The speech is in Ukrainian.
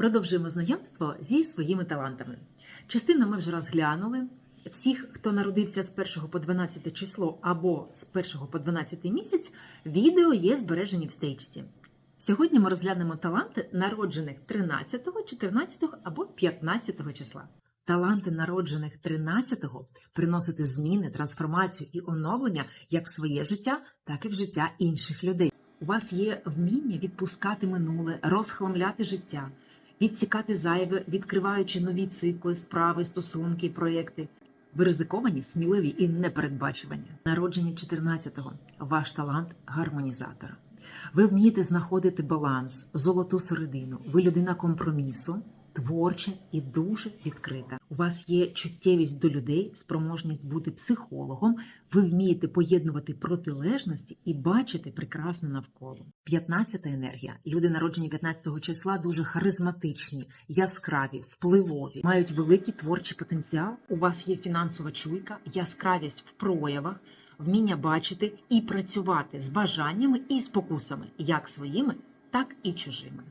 Продовжуємо знайомство зі своїми талантами. Частину ми вже розглянули. Всіх, хто народився з 1 по 12 число або з 1 по 12 місяць, відео є збережені в стрічці. Сьогодні ми розглянемо таланти народжених 13, 14 або 15 числа. Таланти народжених 13-го приносити зміни, трансформацію і оновлення як в своє життя, так і в життя інших людей. У вас є вміння відпускати минуле, розхламляти життя, відсікати зайве, відкриваючи нові цикли, справи, стосунки, проекти. Ви ризиковані, сміливі і непередбачувані. Народження 14-го. Ваш талант гармонізатора. Ви вмієте знаходити баланс, золоту середину. Ви людина компромісу, творча і дуже відкрита. У вас є чуттєвість до людей, спроможність бути психологом. Ви вмієте поєднувати протилежності і бачити прекрасне навколо. 15 енергія. Люди, народжені 15 числа, дуже харизматичні, яскраві, впливові, мають великий творчий потенціал. У вас є фінансова чуйка, яскравість в проявах, вміння бачити і працювати з бажаннями і спокусами, як своїми, так і чужими.